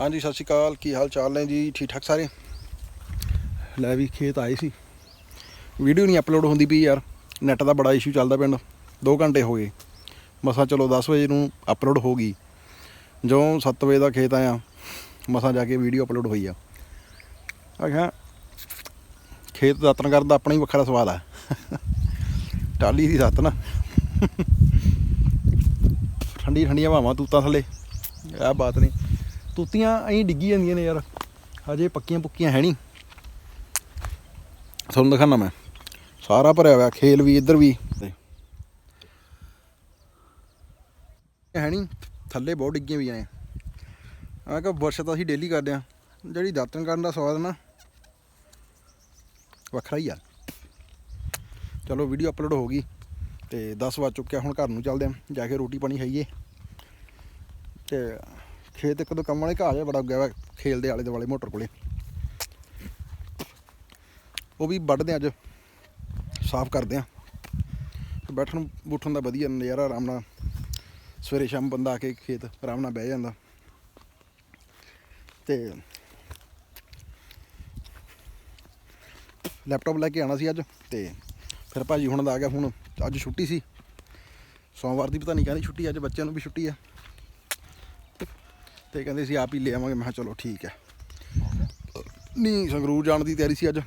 ਹਾਂਜੀ ਸਤਿ ਸ਼੍ਰੀ ਅਕਾਲ। ਕੀ ਹਾਲ ਚਾਲ ਨੇ ਜੀ? ਠੀਕ ਠਾਕ ਸਾਰੇ? ਲੈ ਵੀ ਖੇਤ ਆਏ ਸੀ। ਵੀਡੀਓ ਨਹੀਂ ਅਪਲੋਡ ਹੁੰਦੀ ਪਈ ਯਾਰ। ਨੈਟ ਦਾ ਬੜਾ ਇਸ਼ੂ ਚੱਲਦਾ ਪਿੰਡ। 2 ਘੰਟੇ ਹੋ ਗਏ। ਮਸਾਂ ਚਲੋ 10 ਵਜੇ ਨੂੰ ਅਪਲੋਡ ਹੋ ਗਈ। ਜੋ 7 ਵਜੇ ਦਾ ਖੇਤ ਆਇਆ ਮਸਾਂ ਜਾ ਕੇ ਵੀਡੀਓ ਅਪਲੋਡ ਹੋਈ ਆ। ਆਖਿਆ ਖੇਤ ਦਾਤਨ ਕਰਨ ਦਾ ਆਪਣਾ ਹੀ ਵੱਖਰਾ ਸਵਾਦ ਆ। ਟਾਲੀ ਦੀ ਨਾ ਠੰਡੀ ਠੰਡੀਆਂ ਹਵਾਵਾਂ ਤੂਤਾਂ ਥੱਲੇ। ਇਹ ਬਾਤ ਨਹੀਂ। ਤੂਤੀਆਂ ਐਂ ਡਿੱਗੀ ਜਾਂਦੀਆਂ ਨੇ ਯਾਰ। ਹਜੇ ਪੱਕੀਆਂ ਪੁੱਕੀਆਂ ਹੈ ਨਹੀਂ ਤੁਹਾਨੂੰ ਦਿਖਾਣਾ ਮੈਂ। ਸਾਰਾ ਭਰਿਆ ਹੋਇਆ, ਖੇਲ ਵੀ, ਇੱਧਰ ਵੀ। ਤੇ ਹੈ ਨਹੀਂ ਥੱਲੇ ਬਹੁਤ ਡਿੱਗੀਆਂ ਵੀ ਨੇ। ਮੈਂ ਕਿਹਾ ਵਰਸ਼ ਤਾਂ ਅਸੀਂ ਡੇਲੀ ਕਰਦੇ ਆ ਜਿਹੜੀ ਦਾਤਨ ਕਰਨ ਦਾ ਸਵਾਦ ਨਾ, ਵੱਖਰਾ ਹੀ ਆ। ਚਲੋ ਵੀਡੀਓ ਅਪਲੋਡ ਹੋ ਗਈ ਤੇ 10 ਵੱਜ ਚੁੱਕਿਆ, ਹੁਣ ਘਰ ਨੂੰ ਚੱਲਦੇ ਆ ਜਾ ਕੇ ਰੋਟੀ ਪਾਣੀ ਖਾਈਏ। ਤੇ ਖੇਤ ਇੱਕ ਦੋ ਕੰਮ ਵਾਲੇ ਘਾਹ ਜਿਹਾ ਬੜਾ ਉੱਗਿਆ ਵਾ ਖੇਲ ਦੇ ਆਲੇ ਦੁਆਲੇ ਮੋਟਰ ਕੋਲੇ। ਉਹ ਵੀ ਵੱਢਦੇ ਆ ਅੱਜ। ਸਾਫ਼ ਕਰਦੇ ਆ ਬੈਠਣ ਬੂਠਣ ਦਾ ਵਧੀਆ ਨਜ਼ਾਰਾ ਆਰਾਮ ਨਾਲ। ਸਵੇਰੇ ਸ਼ਾਮ ਬੰਦਾ ਆ ਕੇ ਖੇਤ ਆਰਾਮ ਨਾਲ ਬਹਿ ਜਾਂਦਾ। ਤੇ ਲੈਪਟਾਪ ਲੈ ਕੇ ਆਣਾ ਸੀ ਅੱਜ ਤੇ ਫਿਰ ਭਾਜੀ ਹੁਣ ਦਾ ਆ ਗਿਆ, ਹੁਣ ਅੱਜ ਛੁੱਟੀ ਸੀ। ਸੋਮਵਾਰ ਦੀ ਪਤਾ ਨਹੀਂ ਕਹਿੰਦੀ ਛੁੱਟੀ, ਅੱਜ ਬੱਚਿਆਂ ਨੂੰ ਵੀ ਛੁੱਟੀ ਆ। ਤੇ ਕਹਿੰਦੇ ਸੀ, ਆਪ ਹੀ ਲੈ ਆਵਾਂਗੇ। ਮੈਂ ਕਿਹਾ, ਚਲੋ ਠੀਕ ਹੈ। ਨਹੀਂ ਸੰਗਰੂਰ ਜਾਣ ਦੀ ਤਿਆਰੀ ਸੀ ਅੱਜ।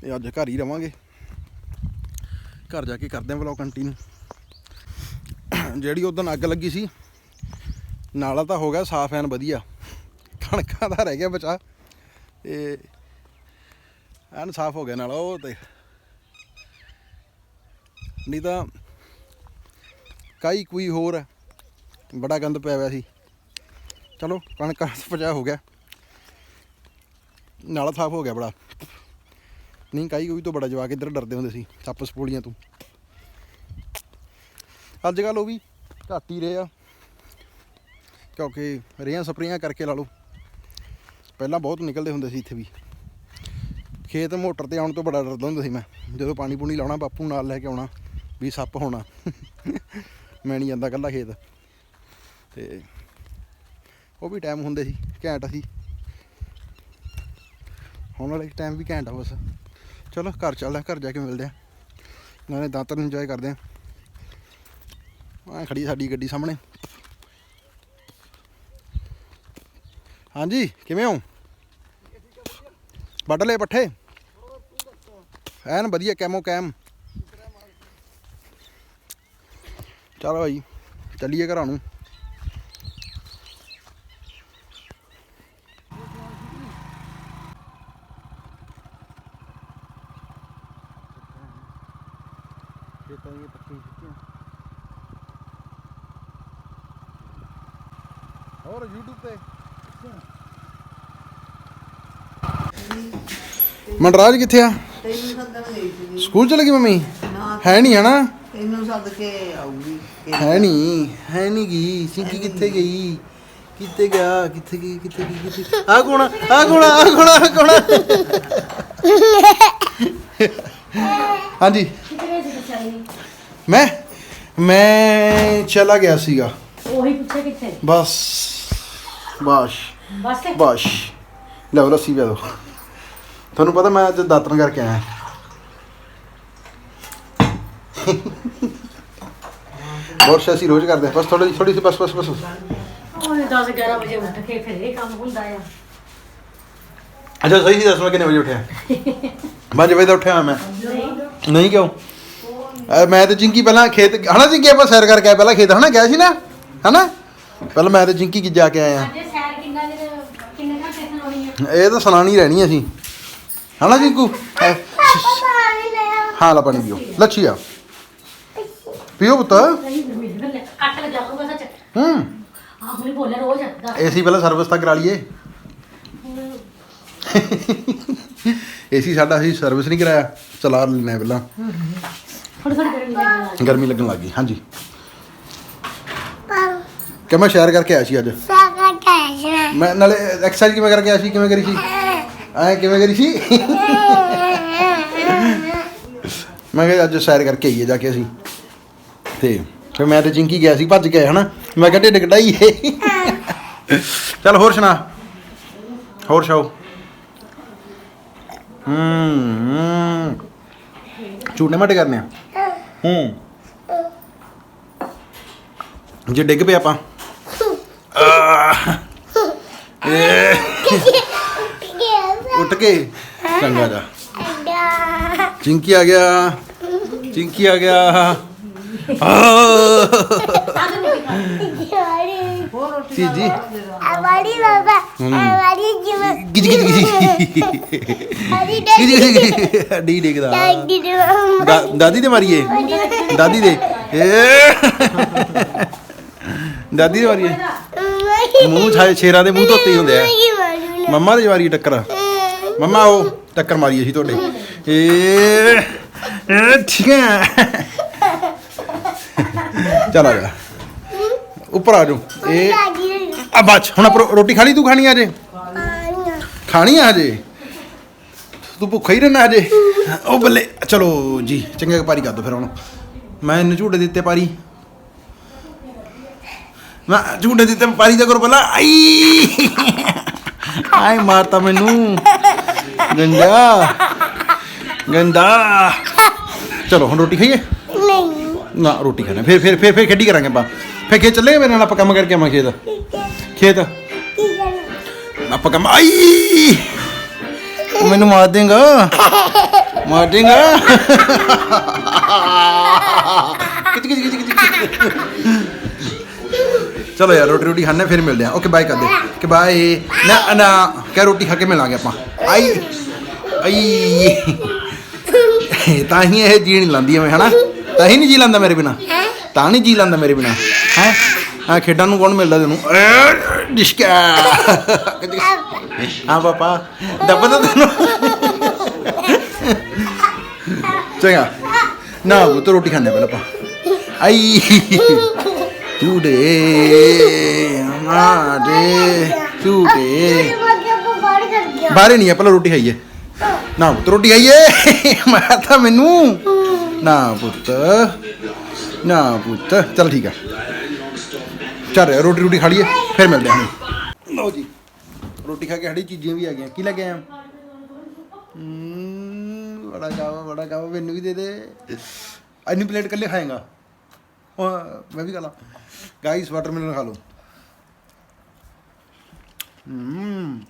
ਤੇ ਅੱਜ ਘਰ ਹੀ ਰਵਾਂਗੇ। ਘਰ ਜਾ ਕੇ ਕਰਦੇ ਆਂ ਵਲੌਗ ਕੰਟੀਨਿਊ ਜਿਹੜੀ ਉਦੋਂ ਅੱਗ ਲੱਗੀ ਸੀ, ਨਾਲਾ ਤਾਂ ਹੋ ਗਿਆ ਸਾਫ਼ ਐਨ ਵਧੀਆ। ਕਣਕਾਂ ਦਾ ਰਹਿ ਗਿਆ ਬਚਾ। ਤੇ ਐਨ ਸਾਫ਼ ਹੋ ਗਿਆ ਨਾਲਾ ਉਹ ਤੇ। ਨਹੀਂ ਤਾਂ ਕਾਈ ਕੋਈ ਹੋਰ ਬੜਾ ਗੰਦ ਪਿਆ ਹੋਇਆ ਸੀ। ਚਲੋ, ਕਣਕ ਦਾ ਹੋ ਗਿਆ। ਨਾਲਾ ਸਾਫ਼ ਹੋ ਗਿਆ ਬੜਾ। ਨਹੀਂ ਕਾਈ ਕੋਈ ਤੋਂ ਬੜਾ ਜਵਾਕ ਇੱਧਰ ਡਰਦੇ ਹੁੰਦੇ ਸੀ, ਸੱਪ ਸਪੋਲੀਆਂ ਤੋਂ। ਅੱਜ ਕੱਲ੍ਹ ਉਹ ਵੀ ਘੱਟ ਹੀ ਰਹੇ ਆ। ਕਿਉਂਕਿ ਰੇਹਾਂ ਸਪਰੇਆਂ ਕਰਕੇ ਲਾ ਲਓ। ਪਹਿਲਾਂ ਬਹੁਤ ਨਿਕਲਦੇ ਹੁੰਦੇ ਸੀ ਇੱਥੇ ਵੀ। ਖੇਤ ਮੋਟਰ ਤੇ ਆਉਣ ਤੋਂ ਬੜਾ ਡਰਦਾ ਹੁੰਦਾ ਸੀ ਮੈਂ। ਜਦੋਂ ਪਾਣੀ ਪੂਣੀ ਲਾਉਣਾ, ਬਾਪੂ ਨਾਲ ਲੈ ਕੇ ਆਉਣਾ, ਵੀ ਸੱਪ ਹੋਣਾ। ਮੈਂ ਨਹੀਂ ਜਾਂਦਾ ਇਕੱਲਾ ਖੇਤ। ਤੇ ਉਹ ਵੀ ਟਾਈਮ ਹੁੰਦੇ ਸੀ, ਘੈਂਟ ਸੀ। ਹੁਣ ਵਾਲੇ ਟਾਈਮ ਵੀ ਘੈਂਟ ਆ ਬਸ। ਚਲੋ, ਘਰ ਚੱਲਦਾ ਘਰ ਜਾ ਕੇ ਮਿਲਦੇ ਆ। ਨਾਲੇ ਦਾਤਰ ਇੰਜੋਏ ਕਰਦੇ ਆ। ਆ ਖੜੀ ਸਾਡੀ ਗੱਡੀ ਸਾਹਮਣੇ। ਹਾਂਜੀ, ਕਿਵੇਂ ਹੋ? ਵੱਢ ਲਏ ਪੱਠੇ? ਐਨ ਵਧੀਆ ਕੈਮੋ ਕੈਮ ਚਲੋ ਭਾਈ ਚੱਲੀਏ ਘਰਾਂ ਨੂੰ। ਹੋਰ YouTube ਤੇ। ਮਨਰਾਜ ਕਿੱਥੇ ਆ? ਤੈਨੂੰ ਸੱਦਣ ਗਈ ਸੀ ਸਕੂਲ ਚਲੇ ਗਈ ਮੰਮੀ? ਨਾ ਹੈ ਨਹੀਂ ਹਨਾ? ਤੈਨੂੰ ਸੱਦ ਕੇ ਆਊਗੀ। ਹੈ ਨਹੀਂ ਹੈ ਨਹੀਂ ਗਈ ਸਿੰਕੀ ਕਿੱਥੇ ਗਈ? ਕਿੱਥੇ ਗਿਆ? ਕਿੱਥੇ ਗਈ? ਕਿੱਥੇ ਗਈ? ਕਿੱਥੇ ਆ ਕੋਣ ਆ? ਕੋਣ ਆ? ਕੋਣ ਆ? ਕੋਣ ਹਾਂਜੀ। ਮੈਂ ਮੈਂ ਚਲਾ ਗਿਆ ਸੀਗਾ। ਉਹੀ ਪੁੱਛਿਆ ਕਿੱਥੇ? ਬਸ ਬਾਸ਼ ਬਸ ਤੇ? ਬਾਸ਼। ਲਓ ਰੱਸੀ ਪਿਆ ਦੋ। ਤੁਹਾਨੂੰ ਪਤਾ ਮੈਂ ਅੱਜ ਦਾਤਨ ਕਰਕੇ ਆਇਆ। ਵਰਸ਼ਾ ਅਸੀਂ ਰੋਜ਼ ਕਰਦੇ ਹਾਂ ਬਸ ਥੋੜੀ ਥੋੜੀ ਸੀ ਬਸ ਬਸ ਬਸ। ਉਹਨੇ 10 11 ਵਜੇ ਉੱਠ ਕੇ ਫਿਰ ਇਹ ਕੰਮ ਹੁੰਦਾ ਆ। ਅੱਛਾ ਸਹੀ ਸੀ ਦੱਸਣਾ ਕਿੰਨੇ ਵਜੇ ਉੱਠਿਆ? 5 ਵਜੇ ਦਾ ਉੱਠਿਆ ਮੈਂ। ਨਹੀਂ। ਨਹੀਂ ਕਿਉਂ? ਅਹ ਮੈਂ ਤੇ ਜਿੰਕੀ ਪਹਿਲਾਂ ਖੇਤ ਹਨਾ ਜਿੰਕੀ ਆਪਾਂ ਸੈਰ ਕਰਕੇ ਆਏ ਪਹਿਲਾਂ ਖੇਤ ਹਨਾ ਗਿਆ ਸੀ ਨਾ? ਹਨਾ? ਪਹਿਲਾਂ ਮੈਂ ਤੇ ਜਿੰਕੀ ਕੀ ਜਾ ਕੇ ਆਏ ਆ। ਅੱਜ ਸੈਰ ਕਿੰਨਾ ਦਿਨ ਕਿੰਨੇ ਘੰਟੇ ਸੁਣਾਉਣੀ ਆ? ਇਹ ਤਾਂ ਸੁਣਾਣੀ ਰਹਿਣੀ ਅਸੀਂ। ਹਨਾ ਜਿੰਕੂ? ਹਾਂ ਲਾ ਪਾਣੀ ਪੀਓ। ਲੱਛੀ ਆ। ਪੀਓ ਪੁੱਤ। ਕੱਟ ਲਗਾ ਲੂਗਾ ਸੱਚ। ਹੂੰ। ਆਹ ਹੁਣੇ ਬੋਲਿਆ ਰੋਜ਼। ਦੱਸ ਏਸੀ ਪਹਿਲਾਂ ਸਰਵਿਸ ਤਾਂ ਕਰਾ ਲਈਏ। ਏਸੀ ਸਾਡਾ ਅਸੀਂ ਸਰਵਿਸ ਨਹੀਂ ਕਰਾਇਆ। ਚਲਾ ਲੈਣਾ ਪਹਿਲਾਂ। ਥੋੜੀ ਥੋੜੀ ਗਰਮੀ ਲੱਗਣ ਲੱਗ ਗਰਮੀ ਲੱਗਣ ਲੱਗੀ ਹਾਂਜੀ। ਕਿ ਮੈਂ ਸ਼ੇਅਰ ਕਰਕੇ ਆਇਆ ਸੀ ਅੱਜ। ਮੈਂ। ਨਾਲੇ ਐਕਸਰਸਾਈਜ਼ ਕਿਵੇਂ ਕਰਕੇ ਆਇਆ ਸੀ ਕਿਵੇਂ ਕਰੀ ਸੀ? ਐ ਕਿਵੇਂ ਕਰੀ ਸੀ? ਮੈਂ ਕਿਹਾ ਅੱਜ ਸੈਰ ਕਰਕੇ ਆਈਏ ਜਾ ਕੇ ਅਸੀਂ। ਤੇ ਫਿਰ ਮੈਂ ਤੇ ਜਿੰਕੀ ਗਿਆ ਸੀ ਭੱਜ ਕੇ ਹਨਾ? ਮੈਂ ਕਿਹਾ ਢਿੱਡ ਕਢਾਈਏ। ਚੱਲ ਹੋਰ ਸੁਣਾ। ਹੋਰ ਛਾਓ ਹੂੰ ਹੂੰ। ਚੂਨੇ ਮਟੇ ਕਰਨੇ ਆ। ਹੂੰ। ਜੇ ਡਿੱਗ ਪਏ ਆਪਾਂ। ਆਹ। ਏ, ਉੱਠ ਕੇ। ਚੰਗਾ ਜਾ। ਚਿੰਕੀ ਆ ਗਿਆ। ਚਿੰਕੀ ਆ ਗਿਆ। ਆਹ। Abadi baba, abadi cuma, ਡੀ ਡਿੱਗਦਾ. ਦਾ- ਦਾਦੀ ਦੇ ਮਾਰੀਏ? ਦਾਦੀ ਦੇ। ਏ। ਦਾਦੀ ਦੇ ਮਾਰੀਏ? ਮੂੰਹ ਛਾਏ ਸ਼ੇਰਾਂ ਦੇ ਮੂੰਹ ਧੋਤੇ ਹੀ ਹੁੰਦੇ ਆ? ਮੰਮਾ ਦੇ ਮਾਰੀ ਟੱਕਰ। ਮੰਮਾ ਉਹ ਟੱਕਰ ਮਾਰੀ ਸੀ ਤੁਹਾਡੇ। ਏ ਏ ਠੀਕ ਹੈ। ਚਲ ਆ ਜਾ। ਉੱਪਰ ਆ ਜਾਓ। ਇਹ. ਆ ਬੱਚ ਹੁਣ ਆਪਾਂ ਰੋਟੀ ਖਾਣੀ ਤੂੰ ਖਾਣੀ ਆ ਜੇ. ਖਾਣੀ ਆ। ਹਜੇ? ਤੂੰ ਭੁੱਖਾ ਹੀ ਰਹਿਣਾ ਹਜੇ? ਉਹ ਬੱਲੇ ਚਲੋ ਜੀ ਚੰਗਾ ਪਾਰੀ ਕਰ ਦੋ ਫਿਰ ਹੁਣ। ਮੈਂ ਇਹਨੂੰ ਝੂਟੇ ਦਿੱਤੇ ਪਾਰੀ। ਮੈਂ ਝੂਟੇ ਦਿੱਤੇ ਪਾਰੀ ਦਾ ਕਰੋ ਪਹਿਲਾਂ। ਆਈ! ਆਈ ਮਾਰਤਾ ਮੈਨੂੰ। ਗੰਦਾ ਗੰਦਾ ਚਲੋ ਹੁਣ ਰੋਟੀ ਖਾਈਏ. ਨਾ ਰੋਟੀ ਖਾਣਾ ਫਿਰ ਫਿਰ ਫਿਰ ਫਿਰ ਖੇਡੀ ਕਰਾਂਗੇ ਆਪਾਂ। ਫਿਰ ਖੇਤ ਚੱਲੇ ਮੇਰੇ ਨਾਲ ਆਪਾਂ ਕੰਮ ਕਰਕੇ ਆਵਾਂ ਖੇਤ? ਖੇਤ? ਆਪਾਂ ਕੰਮ ਆਈ! ਉਹ ਮੈਨੂੰ ਮਾਰ ਦੇਗਾ। ਮਾਰ ਦੇਗਾ। ਕਿਚ ਕਿਚ ਕਿਚ ਕਿਚ ਚਲੋ ਯਾਰ, ਰੋਟੀ ਰੋਟੀ ਖਾਣੇ ਫਿਰ ਮਿਲਦੇ ਆ ਓਕੇ ਬਾਏ ਕਰਦੇ ਕਿ ਬਾਏ ਨਾ ਨਾ, ਕਹਿ ਰੋਟੀ ਖਾ ਕੇ ਮਿਲਾਂਗੇ ਆਪਾਂ। ਆਈ! ਆਈ! ਤਾਂ ਹੀ ਇਹ ਜੀ ਨਹੀਂ ਲਾਂਦੀ ਮੈਂ ਹਨਾ? ਤਾਂ ਹੀ ਨਹੀਂ ਜੀ ਲਾਂਦਾ ਮੇਰੇ ਬਿਨਾ। ਤਾਂ ਨਹੀਂ ਜੀ ਲਾਂਦਾ ਮੇਰੇ ਬਿਨਾ। ਹੈ? ਆ ਖੇਡਾਂ ਨੂੰ ਕੌਣ ਮਿਲਦਾ ਤੈਨੂੰ? ਡਿਸ਼ਕਾ ਹਾਂ ਪਾਪਾ ਦੱਬਦਾ ਤੈਨੂੰ। ਚੰਗਾ। ਨਾ ਉਹ ਤਾਂ ਰੋਟੀ ਖਾਣੇ ਪਹਿਲਾਂ ਆਪਾਂ। ਆਈ। apa baru kerja? ਬਾਹਰੇ ਨਹੀਂ ਆ ਪਹਿਲਾਂ ਰੋਟੀ ਖਾਈਏ। ਨਾ ਪੁੱਤ ਰੋਟੀ ਖਾਈਏ। ਮੈਂ ਤਾਂ ਮੈਨੂੰ। ਨਾ ਪੁੱਤ ਨਾ ਪੁੱਤ। ਚਲ ਠੀਕ ਆ। ਚੱਲ ਰੋਟੀ ਰੋਟੀ ਖਾ ਲਈਏ, ਫਿਰ ਮਿਲਦੇ ਹਾਂ। ਲਓ ਜੀ, ਰੋਟੀ ਖਾ ਕੇ ਸਾਡੀ ਚੀਜ਼ਾਂ ਵੀ ਆ ਗਈਆਂ। ਕੀ ਲੈ ਕੇ ਆਇਆ ਬੜਾ ਗਾਵਾ ਬੜਾ ਗਾਵਾ ਮੈਨੂੰ ਵੀ ਦੇ ਦੇ। ਇੰਨੀ ਪਲੇਟ ਕੱਲੇ ਖਾਏਗਾ? ਮੈਂ ਵੀ ਖਾ ਲਾਂ। ਗਾਈਸ ਵਾਟਰਮੈਲਨ ਖਾ ਲਓ। ਹਮ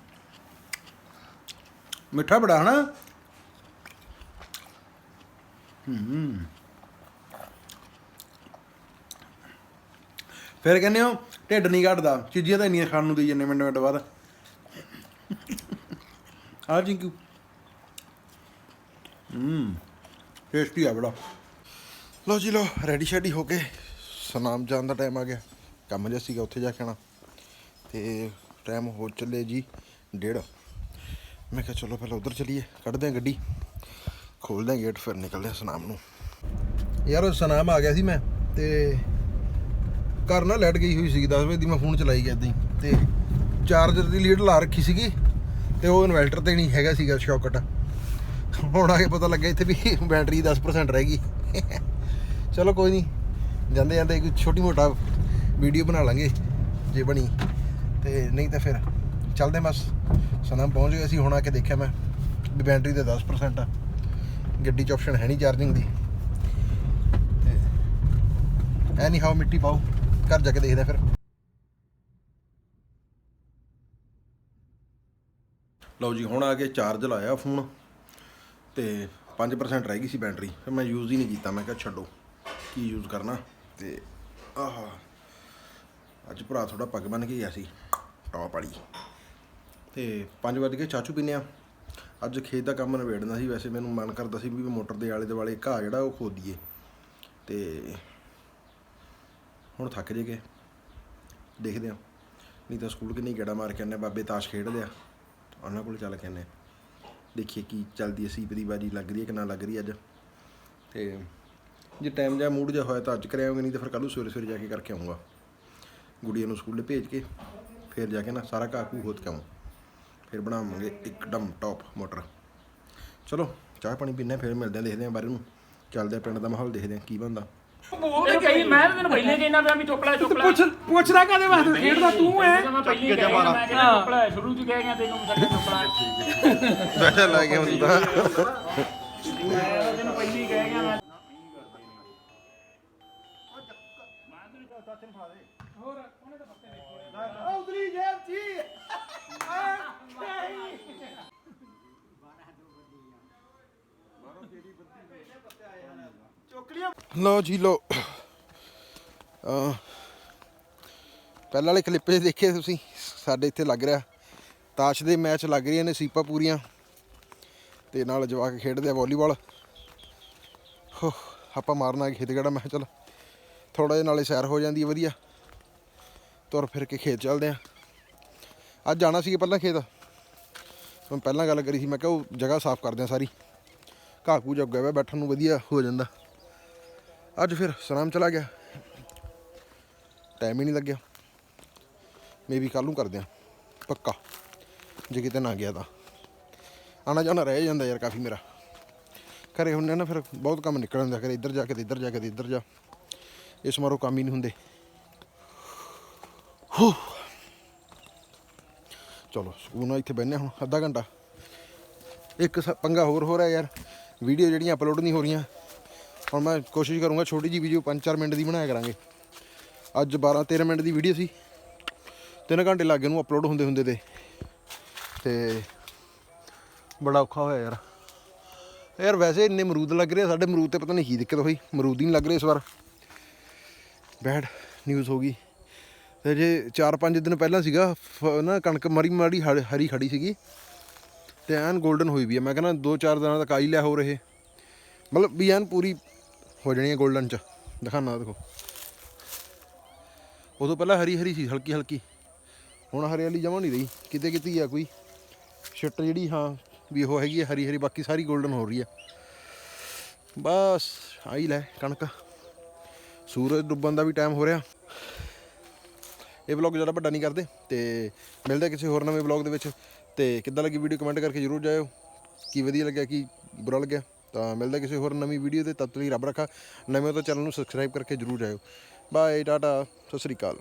ਮਿੱਠਾ ਬੜਾ, ਹਨਾ? ਹਮ ਫਿਰ ਕਹਿੰਦੇ ਹੋ, ਢਿੱਡ ਨਹੀਂ ਘਟਦਾ। ਚੀਜ਼ੀਆਂ ਤਾਂ ਇੰਨੀਆਂ ਖਾਣ ਨੂੰ ਦੇਈ ਜਾਂਦੇ ਮਿੰਟ ਮਿੰਟ ਬਾਅਦ। ਆ ਜਿੰਕੂ ਹਮ ਟੇਸਟੀ ਆ ਬੜਾ। ਲਓ ਜੀ, ਲਓ ਰੈਡੀ ਸ਼ੈਡੀ ਹੋ ਕੇ ਸਨਾਮ ਜਾਣ ਦਾ ਟਾਈਮ ਆ ਗਿਆ। ਕੰਮ ਜਿਹਾ ਸੀਗਾ, ਉੱਥੇ ਜਾ ਕੇ ਆਣਾ ਤੇ ਟਾਈਮ ਹੋ ਚੱਲੇ ਜੀ ਡੇਢ। ਮੈਂ ਕਿਹਾ, ਚਲੋ ਪਹਿਲਾਂ ਉਧਰ ਚਲੀਏ, ਕੱਢਦੇ ਹਾਂ ਗੱਡੀ। ਖੋਲਦੇ ਹਾਂ ਗੇਟ ਫਿਰ ਨਿਕਲਦੇ ਹਾਂ ਸਨਾਮ ਨੂੰ। ਯਾਰ ਉਹ ਸਨਾਮ ਆ ਗਿਆ ਸੀ ਮੈਂ, ਤੇ ਘਰ ਨਾ ਲਾਈਟ ਗਈ ਹੋਈ ਸੀਗੀ 10 ਵਜੇ ਦੀ ਮੈਂ ਫੋਨ ਚਲਾਈ ਗਿਆ ਇਦਾਂ ਹੀ। ਤੇ ਚਾਰਜਰ ਦੀ ਲੀਡ ਲਾ ਰੱਖੀ ਸੀਗੀ ਤੇ ਉਹ ਇਨਵਰਟਰ ਤੇ ਨਹੀਂ ਹੈਗਾ ਸੀਗਾ ਸ਼ੌਕਟ। ਹੁਣ ਆ ਕੇ ਪਤਾ ਲੱਗਾ ਇੱਥੇ ਵੀ ਬੈਟਰੀ 10% ਰਹਿ ਗਈ। ਚਲੋ ਕੋਈ ਨਹੀਂ, ਜਾਂਦੇ ਜਾਂਦੇ ਕੋਈ ਛੋਟੀ ਮੋਟਾ ਵੀਡੀਓ ਬਣਾ ਲਾਂਗੇ, ਜੇ ਬਣੀ। ਤੇ ਨਹੀਂ ਤਾਂ ਫਿਰ ਚੱਲਦੇ ਬਸ ਸਨਾਮ ਪਹੁੰਚ ਗਏ ਸੀ, ਹੁਣ ਆ ਕੇ ਦੇਖਿਆ ਮੈਂ ਵੀ ਬੈਟਰੀ ਤੇ 10% ਆ। ਗੱਡੀ 'ਚ ਆਪਸ਼ਨ ਹੈ ਨਹੀਂ ਚਾਰਜਿੰਗ ਦੀ। ਤੇ ਐ ਨਹੀਂ ਹਾਓ ਮਿੱਟੀ ਪਾਓ। ਘਰ ਜਾ ਕੇ ਦੇਖਦੇ ਆ ਫਿਰ। ਲਓ ਜੀ, ਹੁਣ ਆ ਕੇ ਚਾਰਜ ਲਾਇਆ ਫੋਨ ਤੇ 5% ਰਹਿ ਗਈ ਸੀ ਬੈਟਰੀ ਫਿਰ ਮੈਂ ਯੂਜ਼ ਹੀ ਨਹੀਂ ਕੀਤਾ। ਮੈਂ ਕਿਹਾ ਛੱਡੋ, ਕੀ ਯੂਜ਼ ਕਰਨਾ? ਤੇ ਆਹ, ਅੱਜ ਭਰਾ ਥੋੜਾ ਪੱਗ ਬਣ ਕੇ ਗਿਆ ਸੀ, ਟੌਪ ਵਾਲੀ। ਤੇ 5 ਵਜੇ ਕੇ ਚਾਚੂ ਪੀਨੇ ਆ। ਅੱਜ ਖੇਤ ਦਾ ਕੰਮ ਨਿਬੇੜਨਾ ਸੀ। ਵੈਸੇ ਮੈਨੂੰ ਮਨ ਕਰਦਾ ਸੀ ਵੀ ਮੋਟਰ ਦੇ ਆਲੇ ਦੁਆਲੇ ਘਾਹ ਜਿਹੜਾ ਉਹ ਖੋਦੀਏ। ਤੇ ਹੁਣ ਥੱਕ ਜੇ ਗਏ। ਦੇਖਦੇ ਆ ਨਹੀਂ ਤਾਂ ਸਕੂਲ ਕਿੰਨੀ ਗੇੜਾ ਮਾਰ ਕੇ ਆਨੇ ਬਾਬੇ ਤਾਸ਼ ਖੇਡਦੇ ਆ। ਉਹਨਾਂ ਕੋਲ ਚੱਲ ਕੇ ਆਨੇ ਦੇਖੀਏ ਕੀ ਚੱਲਦੀ ਹੈ। ਦੀ ਬਾਜੀ ਲੱਗ ਰਹੀ ਹੈ ਕਿ ਨਾ ਲੱਗ ਰਹੀ ਅੱਜ? ਤੇ ਜੇ ਟਾਈਮ ਜਾਂ ਮੂਡ ਜਾ ਹੋਇਆ ਤਾਂ ਅੱਜ ਕਰਿਆਉਂਗੇ ਨਹੀਂ ਤਾਂ ਫਿਰ ਕੱਲ੍ਹ ਨੂੰ ਸਵੇਰੇ ਸਵੇਰੇ ਜਾ ਕੇ ਕਰਕੇ ਆਉਂਗਾ ਗੁੜੀਆਂ ਨੂੰ ਸਕੂਲੇ ਭੇਜ ਕੇ ਫਿਰ ਜਾ ਕੇ ਨਾ ਸਾਰਾ ਘਾਹ ਘੂ ਹੋਤ ਕੇ ਆਉਂ ਫਿਰ ਬਣਾਵਾਂਗੇ ਇੱਕਦਮ ਟੌਪ ਮੋਟਰ ਚਲੋ, ਚਾਹ ਪਾਣੀ ਪੀਨੇ ਫਿਰ ਮਿਲਦੇ ਆ ਦੇਖਦੇ ਆ ਬਾਰੇ ਨੂੰ। ਚੱਲਦੇ ਆ ਪਿੰਡ ਦਾ ਮਾਹੌਲ, ਦੇਖਦੇ ਆ ਕੀ ਬਣਦਾ। ਬੋਲ ਕਹੀ ਮੈਂ ਤਾਂ ਤੈਨੂੰ ਪਹਿਲੇ ਕਹਿਣਾ ਪਿਆ ਵੀ ਚੁੱਪ ਲੈ ਚੁੱਪ ਲੈ ਪੁੱਛ ਪੁੱਛਦਾ ਕਾਦੇ ਵਾਸਤੇ? ਖੇਡਦਾ ਤੂੰ ਐ ਮੈਂ ਪਹਿਲੇ ਕਹਿ ਗਿਆ ਮੈਂ ਕਿਹਾ ਚੁੱਪ ਲੈ ਸ਼ੁਰੂ ਚ ਕਹਿ ਗਿਆ ਤੈਨੂੰ ਮੈਂ ਕਿਹਾ ਚੁੱਪ ਲੈ ਬੈਠਾ ਲੈ ਕੇ ਹੁੰਦਾ। ਮੈਂ ਤੈਨੂੰ ਪਹਿਲੇ ਹੀ ਕਹਿ ਗਿਆ ਮੈਂ ਉਧਰੀ ਜੇਬ ਜੀ ਲਓ ਜੀ, ਲਓ। ਪਹਿਲਾਂ ਵਾਲੇ ਕਲਿੱਪ 'ਚ ਦੇਖੇ ਤੁਸੀਂ, ਸਾਡੇ ਇੱਥੇ ਲੱਗ ਰਿਹਾ। ਤਾਸ਼ ਦੇ ਮੈਚ ਲੱਗ ਰਹੀਆਂ ਨੇ ਸੀਪਾ ਪੂਰੀਆਂ। ਤੇ ਨਾਲ ਜਵਾਕ ਖੇਡਦੇ ਆ ਵਾਲੀਬਾਲ। ਹੋ, ਆਪਾਂ ਮਾਰਨਾ ਖੇਤ ਗੜਾ ਮੈਂ ਕਿਹਾ ਚੱਲ ਥੋੜਾ ਜਿਹਾ ਨਾਲੇ ਸੈਰ ਹੋ ਜਾਂਦੀ ਹੈ, ਵਧੀਆ। ਤੁਰ ਫਿਰ ਕੇ ਖੇਤ ਚੱਲਦੇ ਆ ਅੱਜ ਜਾਣਾ ਸੀ ਪਹਿਲਾਂ ਖੇਤ। ਮੈਂ ਪਹਿਲਾਂ ਗੱਲ ਕਰੀ ਸੀ, ਮੈਂ ਕਿਹਾ ਉਹ ਜਗ੍ਹਾ ਸਾਫ਼ ਕਰਦੇ ਆ ਸਾਰੀ। ਘਾਹ ਘੂ ਜੱਗ ਬੈਠਣ ਨੂੰ ਵਧੀਆ ਹੋ ਜਾਂਦਾ। ਅੱਜ ਫਿਰ ਸਨਾਮ ਚਲਾ ਗਿਆ। ਟਾਈਮ ਹੀ ਨਹੀਂ ਲੱਗਿਆ। ਮੇਬੀ ਕੱਲ ਨੂੰ ਕਰਦੇ ਆ ਪੱਕਾ। ਜੇ ਕਿਤੇ ਨਾ ਗਿਆ ਤਾਂ। ਆਣਾ ਜਾਣਾ ਰਹਿ ਜਾਂਦਾ ਯਾਰ ਕਾਫੀ ਮੇਰਾ। ਘਰੇ ਹੁੰਦੇ ਨਾ ਫਿਰ ਬਹੁਤ ਕੰਮ ਨਿਕਲ ਜਾਂਦਾ ਕਰੇ ਇੱਧਰ ਜਾ ਕੇ ਤੇ ਇੱਧਰ ਜਾ ਕੇ ਤੇ ਇੱਧਰ ਜਾ। ਇਸ ਮਾਰੋ ਕੰਮ ਹੀ ਨਹੀਂ ਹੁੰਦੇ। ਚਲੋ ਸਕੂਨ ਨਾਲ ਇੱਥੇ ਬੈਠਨੇ ਹੁਣ, ਅੱਧਾ ਘੰਟਾ। ਇੱਕ ਸ- ਪੰਗਾ ਹੋਰ ਹੋ ਰਿਹਾ ਯਾਰ। ਵੀਡੀਓ ਜਿਹੜੀਆਂ ਅਪਲੋਡ ਨਹੀਂ ਹੋ ਰਹੀਆਂ। ਹੁਣ ਮੈਂ ਕੋਸ਼ਿਸ਼ ਕਰੂੰਗਾ ਛੋਟੀ ਜੀ ਵੀਡੀਓ 5-4 ਮਿੰਟ ਦੀ ਬਣਾਇਆ ਕਰਾਂਗੇ। ਅੱਜ 12-13 ਮਿੰਟ ਦੀ ਵੀਡੀਓ ਸੀ। 3 ਘੰਟੇ ਲੱਗ ਗਏ ਨੂੰ ਅਪਲੋਡ ਹੁੰਦੇ ਹੁੰਦੇ ਤੇ। ਤੇ ਬੜਾ ਔਖਾ ਹੋਇਆ ਯਾਰ। ਯਾਰ ਵੈਸੇ ਇੰਨੇ ਮਰੂਦ ਲੱਗ ਰਹੇ ਆ, ਸਾਡੇ ਮਰੂਦ ਤੇ ਪਤਾ ਨਹੀਂ ਕੀ ਦਿੱਕਤ ਹੋਈ। ਮਰੂਦ ਹੀ ਨਹੀਂ ਲੱਗ ਰਹੇ ਇਸ ਵਾਰ। ਬੈਡ ਨਿਊਜ਼ ਹੋ ਗਈ। ਤੇ ਜੇ 4-5 ਦਿਨ ਪਹਿਲਾਂ ਸੀਗਾ ਫ- ਨਾ ਕਣਕ ਮਰੀ ਮਾੜੀ ਹਰ- ਹਰੀ ਖੜੀ ਸੀਗੀ। ਤੇ ਐਨ 골ਡਨ ਹੋਈ ਵੀ ਆ। ਮੈਂ ਕਹਿੰਦਾ 2-4 ਦਿਨਾਂ ਤੱਕ ਆਈ ਲਿਆ ਹੋ ਰਹੇ। ਮਤਲਬ ਵੀ ਐਨ ਪੂਰੀ ਹੋ ਜਾਣੀ ਹੈ 골ਡਨ ਚ। ਦਿਖਾਣਾ ਦੇਖੋ। ਉਦੋਂ ਪਹਿਲਾਂ ਹਰੀ ਹਰੀ ਸੀ, ਹਲਕੀ ਹਲਕੀ। ਹੁਣ ਹਰਿਆਲੀ ਜਮਾ ਨਹੀਂ ਰਹੀ। ਕਿਤੇ ਕਿਤੇ ਆ ਕੋਈ ਛਿੱਟ ਜਿਹੜੀ, ਹਾਂ, ਵੀ ਉਹ ਹੈਗੀ ਹੈ ਹਰੀ ਹਰੀ, ਬਾਕੀ ਸਾਰੀ 골ਡਨ ਹੋ ਰਹੀ ਆ ਬਸ ਆਈ ਲੈ ਕਣਕ। ਸੂਰਜ ਡੁੱਬਣ ਦਾ ਵੀ ਟਾਈਮ ਹੋ ਰਿਹਾ। ਇਹ ਵਲੌਗ ਜ਼ਿਆਦਾ ਵੱਡਾ ਨਹੀਂ ਕਰਦੇ। ਤੇ ਮਿਲਦੇ ਕਿਸੇ ਹੋਰ ਨਵੇਂ ਵਲੌਗ ਦੇ ਵਿੱਚ। ਤੇ ਕਿੱਦਾਂ ਲੱਗੀ ਵੀਡੀਓ ਕਮੈਂਟ ਕਰਕੇ ਜਰੂਰ ਜਾਇਓ। ਕੀ ਵਧੀਆ ਲੱਗਿਆ, ਕੀ ਬੁਰਾ ਲੱਗਿਆ? ਤਾਂ ਮਿਲਦਾ ਕਿਸੇ ਹੋਰ ਨਵੀਂ ਵੀਡੀਓ ਦੇ ਤਦ ਤੱਕ ਲਈ ਰੱਬ ਰੱਖਾ। ਨਵੇਂ ਤੋਂ ਚੈਨਲ ਨੂੰ ਸਬਸਕ੍ਰਾਈਬ ਕਰਕੇ ਜਰੂਰ ਜਾਇਓ। ਬਾਏ ਟਾਟਾ ਸਤਿ ਸ੍ਰੀ ਅਕਾਲ।